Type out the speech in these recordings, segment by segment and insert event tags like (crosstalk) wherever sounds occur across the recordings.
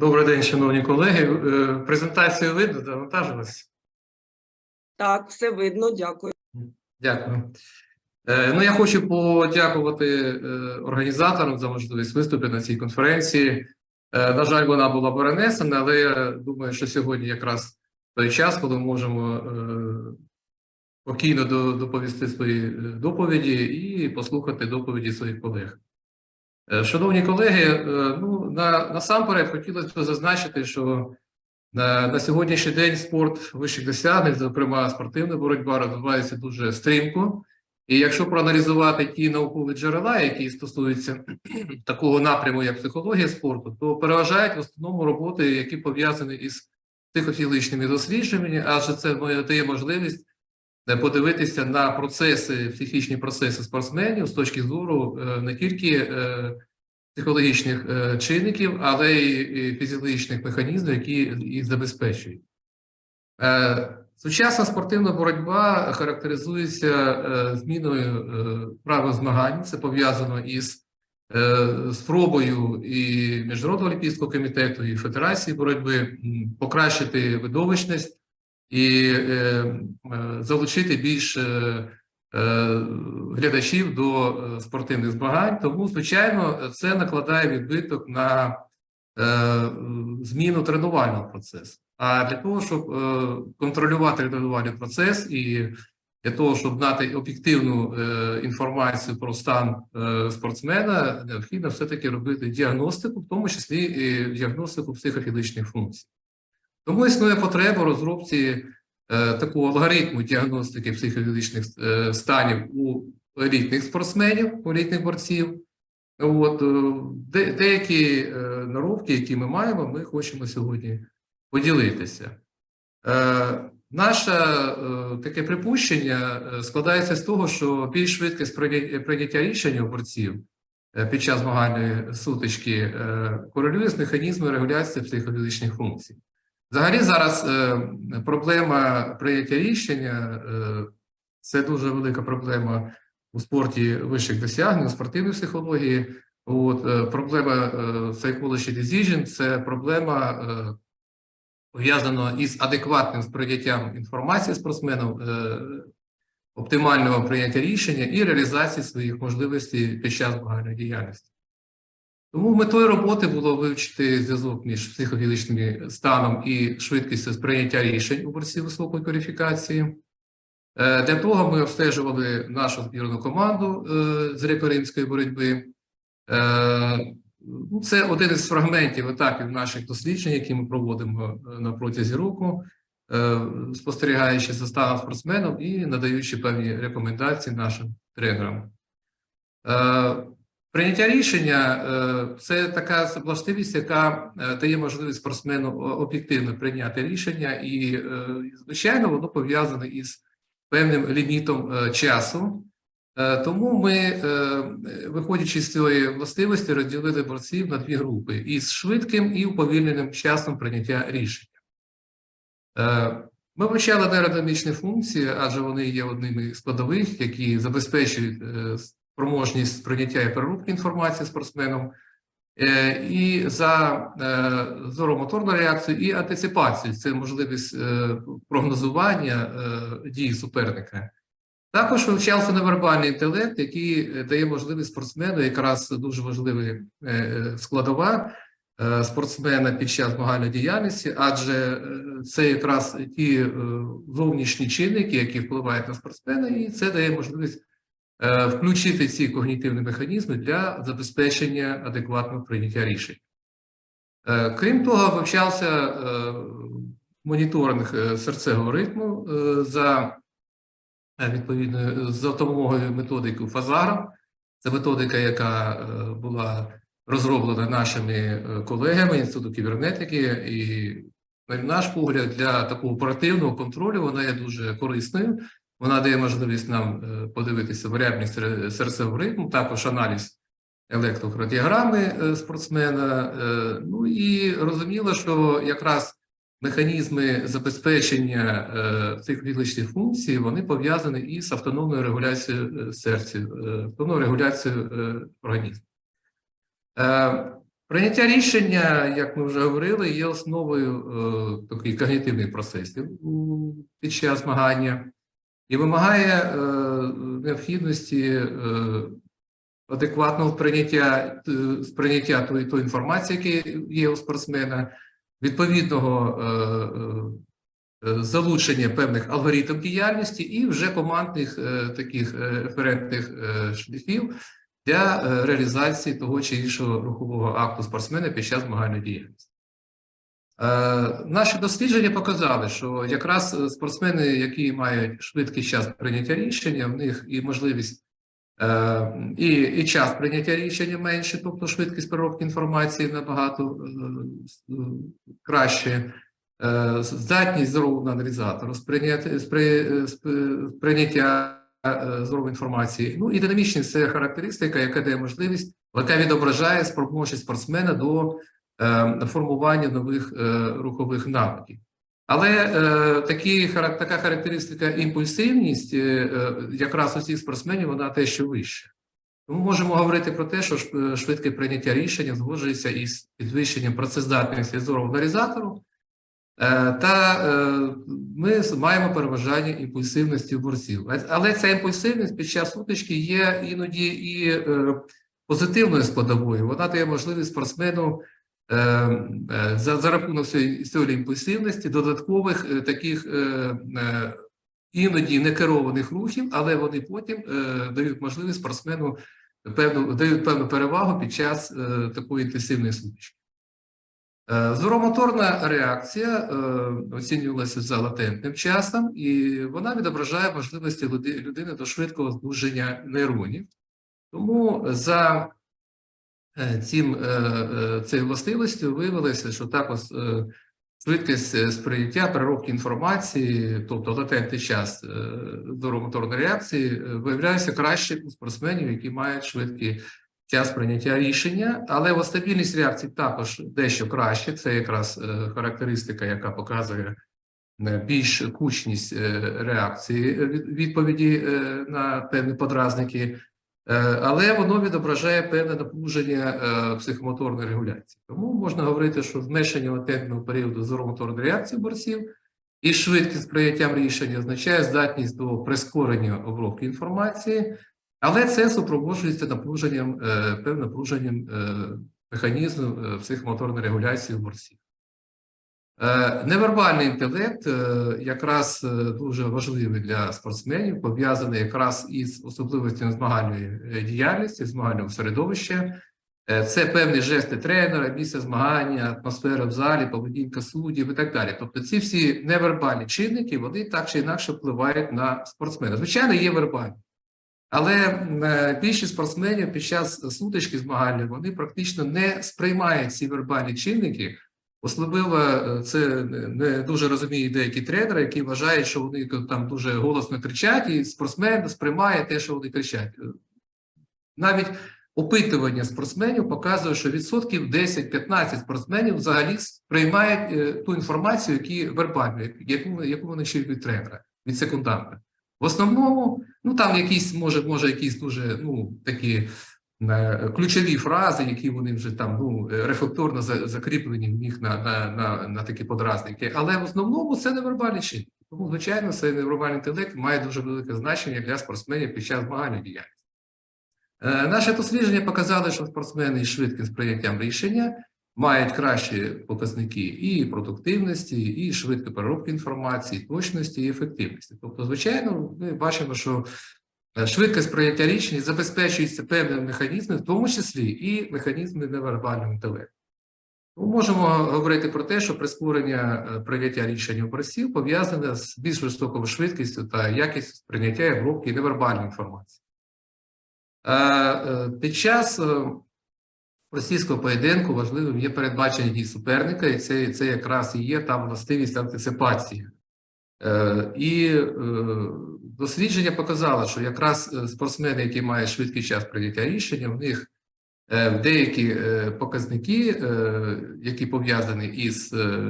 Добрий день, шановні колеги. Е, Презентацію видно, завантажилась? Так, все видно, дякую. Дякую. Е, Ну, я хочу подякувати е, організаторам за можливість виступити на цій конференції. На жаль, вона була перенесена, але я думаю, що сьогодні якраз той час, коли ми можемо спокійно доповісти свої доповіді і послухати доповіді своїх колег. Е, Шановні колеги, е, ну на, насамперед хотілося б зазначити, що на, на сьогоднішній день спорт вищих досягнень, зокрема спортивна боротьба, розвивається дуже стрімко. І якщо проаналізувати ті наукові джерела, які стосуються (clears throat) такого напряму, як психологія спорту, то переважають в основному роботи, які пов'язані із психофізичними дослідженнями, адже це дає можливість е, подивитися на процеси, психічні процеси спортсменів з точки зору е, не тільки е, психологічних е, чинників, але й фізіологічних механізмів, які їх забезпечують. Сучасна спортивна боротьба характеризується зміною правил змагань. Це пов'язано із спробою і Міжнародного олімпійського комітету, і Федерації боротьби покращити видовищність і е, е, залучити більш е, глядачів до спортивних змагань. Тому, звичайно, це накладає відбиток на зміну тренувального процесу. А для того, щоб контролювати тренувальний процес і для того, щоб дати об'єктивну інформацію про стан спортсмена, необхідно все-таки робити діагностику, в тому числі і діагностику психофізичних функцій. Тому існує потреба розробці е, такого алгоритму діагностики психофізичних е, станів у елітних спортсменів, у елітних борців. От, е, де, деякі наробки, які ми маємо, ми хочемо сьогодні поділитися. Е, наше е, таке припущення складається з того, що більш швидкість прийняття рішень у борців під час змагальної сутички е, корелює з механізмом регуляції психофізичних функцій. Взагалі, зараз е, проблема прийняття рішення е, це дуже велика проблема у спорті вищих досягнень, у спортивній психології. От, е, проблема psychology decision – це проблема пов'язана із адекватним сприйняттям інформації спортсменів, е, оптимального прийняття рішення і реалізації своїх можливостей під час змагальної діяльності. Тому метою роботи було вивчити зв'язок між психофізичним станом і швидкістю сприйняття рішень у борців високої кваліфікації. Е, Для того ми обстежували нашу збірну команду е, з греко-римської боротьби. Е, ну, Це один із фрагментів етапів наших досліджень, які ми проводимо на протязі року, спостерігаючи за станом спортсменів і надаючи певні рекомендації нашим тренерам. Е, Прийняття рішення е, це така властивість, яка е, дає можливість спортсмену об'єктивно прийняти рішення, і, е, звичайно, воно пов'язане із певним лімітом е, часу. Е, Тому ми, е, виходячи з цієї властивості, розділили борців на дві групи: із швидким і уповільненим часом прийняття рішення. Е, Ми вивчали нейродинамічні функції, адже вони є одними з складових, які забезпечують е, спроможність сприйняття і переробки інформації спортсменом, е, і за е, зоромоторну реакцію, і антиципацію це можливість е, прогнозування дій суперника. Також вивчався невербальний інтелект, який дає можливість спортсмену, якраз дуже важлива складова спортсмена під час змагальної діяльності, адже це якраз ті зовнішні чинники, які впливають на спортсмена, і це дає можливість включити ці когнітивні механізми для забезпечення адекватного прийняття рішень. Е, Крім того, вивчався е, моніторинг е, серцевого ритму е, за е, відповідно за допомогою методики Фазара. Це методика, яка е, була розроблена нашими е, колегами Інституту кібернетики, і на наш погляд, для такого оперативного контролю вона є дуже корисною. Вона дає можливість нам е, подивитися варіабельність сер- серцевого ритму, також аналіз електрокардіограми е, спортсмена. Е, Ну і розуміло, що якраз механізми забезпечення цих відличних функцій вони пов'язані із автономною регуляцією серця, автономною регуляцією організму. Прийняття рішення, як ми вже говорили, є основою е, таких когнітивних процесів під час змагання і вимагає е, необхідності е, адекватного прийняття, е, сприйняття тої, тої інформації, яка є у спортсмена, відповідного залучення певних алгоритмів діяльності і вже командних таких еферентних е, шляхів для реалізації того чи іншого рухового акту спортсмена під час змагальної діяльності. Е, Наші дослідження показали, що якраз е, спортсмени, які мають швидкий час прийняття рішення, в них і можливість, е, і, і час прийняття рішення менше, тобто швидкість переробки інформації набагато краще, здатність здорового аналізатору сприйняття здорової інформації. Ну і динамічність це характеристика, яка дає можливість, яка відображає спроможність спортсмена до формування нових е, рухових навиків. Але е, такі, така характеристика імпульсивність, е, е, якраз у цих спортсменів, вона те, що вища. Тому можемо говорити про те, що е, швидке прийняття рішення згоджується із підвищенням працездатності зорового аналізатору, Е, Та е, ми маємо переважання імпульсивності борців. Але ця імпульсивність під час сутички є іноді і е, позитивною складовою. Вона дає можливість спортсмену е, е, за, за рахунок цієї імпульсивності додаткових е, таких е, е, іноді некерованих рухів, але вони потім е, дають можливість спортсмену певну дають певну перевагу під час е, такої інтенсивної сутички. Е, Зоромоторна реакція е, оцінювалася за латентним часом, і вона відображає можливості людини до швидкого збудження нейронів. Тому за е, цим, е, е, цією властивостю виявилося, що також е, швидкість е, сприйняття переробки інформації, тобто латентний час е, зоромоторної реакції, е, виявляється краще у спортсменів, які мають швидкі час прийняття рішення, але стабільність реакцій також дещо краще. Це якраз е, характеристика, яка показує е, більш кучність е, реакції е, від- відповіді е, на певні подразники, Е, але воно відображає певне напруження е, психомоторної регуляції. Тому можна говорити, що зменшення латентного періоду зоромоторної реакції борців і швидкість прийняттям рішення означає здатність до прискорення обробки інформації, але це супроводжується напруженням, е, певним напруженням е, механізму е, психомоторної регуляції у борців. Е, Невербальний інтелект е, якраз е, дуже важливий для спортсменів, пов'язаний якраз із особливостями змагальної діяльності, змагального середовища. Це певні жести тренера, місце змагання, атмосфера в залі, поведінка суддів і так далі. Тобто, ці всі невербальні чинники вони так чи інакше впливають на спортсмена. Звичайно, є вербальні. Але більшість спортсменів під час сутички змагальної вони практично не сприймають ці вербальні чинники. Особливо е, це не- дуже розуміють деякі тренери, які вважають, що вони там дуже голосно кричать, і спортсмен сприймає те, що вони кричать. Е, Навіть опитування спортсменів показує, що відсотків 10-15 спортсменів взагалі сприймають е, ту інформацію, які вербально, яку, яку вони чують від тренера, від секунданта. В основному, ну там якісь може, може якісь дуже ну такі ключові фрази, які вони вже там ну рефлекторно закріплені в них на, на, на, на такі подразники. Але в основному це невербальні чинники. Тому, звичайно, цей невербальний інтелект має дуже велике значення для спортсменів під час змагальної діяльності. Е, Наше дослідження показали, що спортсмени із швидким сприйняттям рішення мають кращі показники і продуктивності, і швидкої переробки інформації, точності і ефективності. Тобто, звичайно, ми бачимо, що швидкість прийняття рішень забезпечується певними механізмами, в тому числі і механізми невербального інтелекту. Ми можемо говорити про те, що прискорення е, прийняття рішень у борців пов'язане з більш високою швидкістю та якістю сприйняття і обробки невербальної інформації. Е, е, Під час е, російського поєдинку важливим є передбачення дій суперника, і це, це якраз і є там властивість антисипації. Е, І е, дослідження показало, що якраз е, спортсмени, які мають швидкий час прийняття рішення, в них е, деякі е, показники, які пов'язані із е,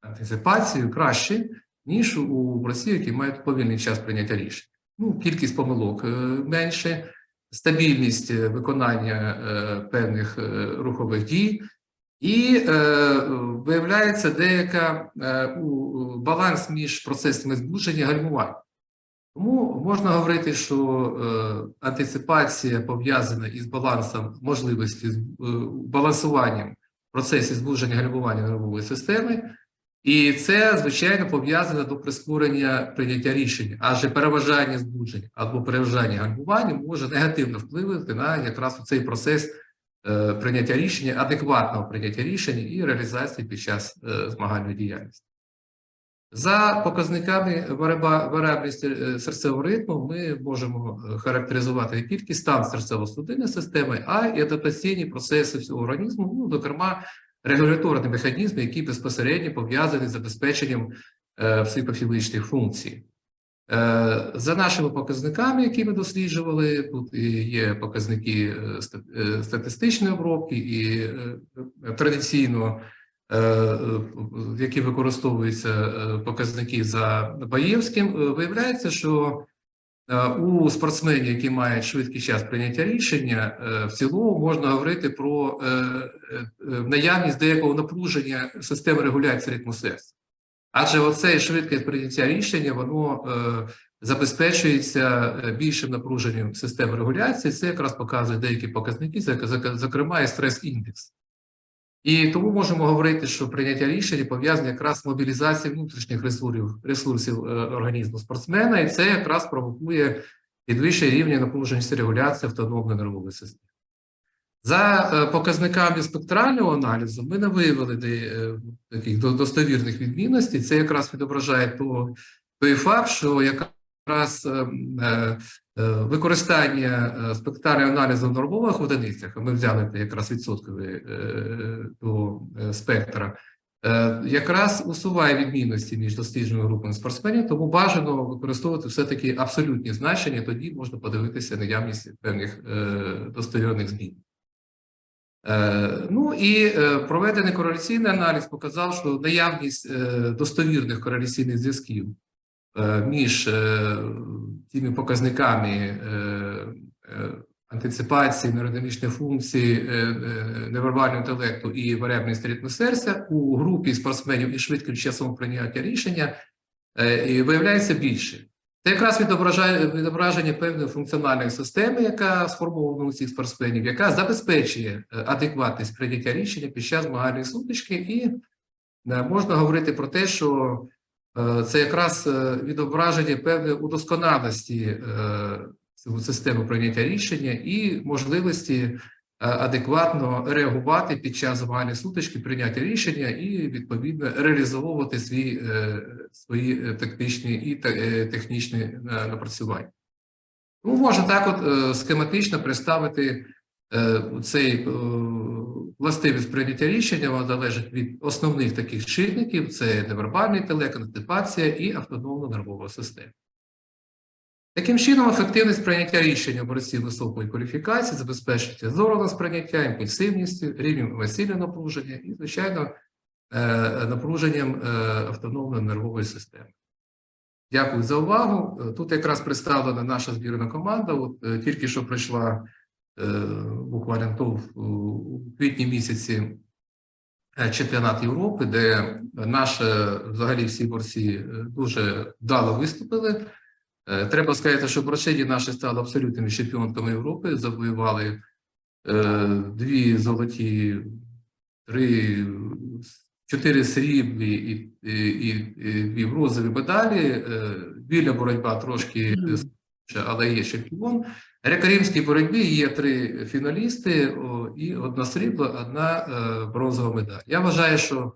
антисипацією, кращі, ніж у борців, які мають повільний час прийняття рішень. Ну, кількість помилок менше, стабільність виконання певних рухових дій, і е, виявляється деяка е, баланс між процесами збудження і гальмування. Тому можна говорити, що е, антиципація пов'язана із балансом можливості з- е, балансуванням процесів збудження гальмування нервової системи, і це, звичайно, пов'язано до прискорення прийняття рішень, адже переважання збудження або переважання гальмування може негативно впливати на якраз цей процес е, прийняття рішення, адекватного прийняття рішення і реалізації під час змагальної діяльності. За показниками варіабельності серцевого ритму ми можемо е, характеризувати не тільки стан серцево-судинної системи, а й адаптаційні процеси всього організму, ну, зокрема, регуляторні механізми, які безпосередньо пов'язані з забезпеченням е, психофізичних функцій. Е, За нашими показниками, які ми досліджували, тут є показники ста- статистичної обробки і е, традиційно, е, е, які використовуються е, показники за Баєвським, виявляється, що у спортсменів, які мають швидкий час прийняття рішення, в цілому можна говорити про наявність деякого напруження системи регуляції ритму серця. Адже оце швидке прийняття рішення, воно забезпечується більшим напруженням системи регуляції. Це якраз показує деякі показники, зокрема і стрес-індекс. І тому можемо говорити, що прийняття рішення пов'язане якраз з мобілізацією внутрішніх ресурсів, ресурсів е, організму спортсмена, і це якраз провокує підвищення рівня напруженості регуляції автономної нервової системи. За е, показниками спектрального аналізу ми не виявили е, таких достовірних відмінностей. Це якраз відображає той факт, що якраз е, е, е, використання е, аналізу в нормових одиницях, ми взяли якраз відсотковий е, до е, спектра, е, якраз усуває відмінності між дослідженими групами спортсменів, тому бажано використовувати все-таки абсолютні значення, тоді можна подивитися наявність певних е, достовірних змін. Е, Ну і е, проведений кореляційний аналіз показав, що наявність е, достовірних кореляційних зв'язків е, між тими показниками е, е, антиципації, нейродинамічної функції, е, невербального інтелекту і варіабельності ритму серця у групі спортсменів із швидким часом прийняття рішення і виявляється більше. Це якраз відображає відображення певної функціональної системи, яка сформована у цих спортсменів, яка забезпечує адекватність прийняття рішення під час змагальної сутички, і можна говорити про те, що це якраз е, відображення певної удосконалості е, системи прийняття рішення і можливості е, адекватно реагувати під час змагальної сутички, прийняття рішення і відповідно реалізовувати е, свої е, тактичні і е, технічні е, напрацювання. Ну, можна так от е, схематично представити е, цей е, властивість прийняття рішення, вона залежить від основних таких чинників: це невербальний інтелект, і автономна нервова система. Таким чином, ефективність прийняття рішення борців високої кваліфікації забезпечується зорове сприйняття, імпульсивністю, рівнем емоційного напруження і, звичайно, е, напруженням е, автономної нервової системи. Дякую за увагу. Тут якраз представлена наша збірна команда. От е, тільки що прийшла е, буквально то в- квітні місяці е, чемпіонат Європи, де наші взагалі всі борці е, дуже вдало виступили. Е, Треба сказати, що борчині наші стали абсолютними чемпіонками Європи, завоювали е, дві золоті, три, чотири сріблі і, і, і, і дві бронзові медалі. Е, Біля боротьба трошки, але є чемпіон. Греко-римській боротьбі є три фіналісти і одна срібла, одна е, бронзова медаль. Я вважаю, що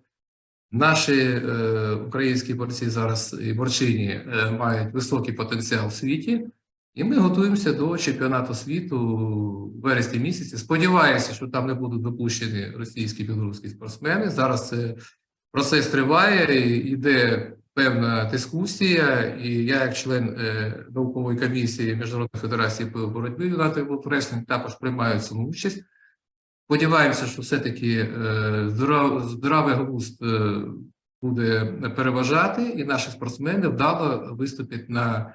Наші е, українські борці зараз і борчині е, мають високий потенціал в світі, і ми готуємося до чемпіонату світу в вересні місяці. Сподіваюся, що там не будуть допущені російські білоруські спортсмени. Зараз це процес триває, і йде певна дискусія. І я, як член е, наукової комісії Міжнародної федерації по боротьбі юнатів Реслінг, також приймаю цьому участь. Сподіваємося, що все-таки е, здоровий глузд е, буде переважати, і наші спортсмени вдало виступять на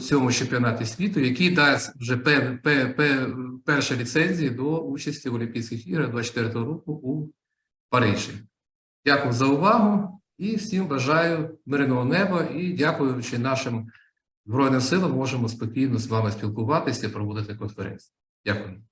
цьому чемпіонаті світу, який дасть вже пе, пе, пе, перші ліцензії до участі в Олімпійських іграх 24 року у Парижі. Дякую за увагу і всім бажаю мирного неба і дякуючи нашим Збройним силам, можемо спокійно з вами спілкуватися проводити конференцію. Дякую.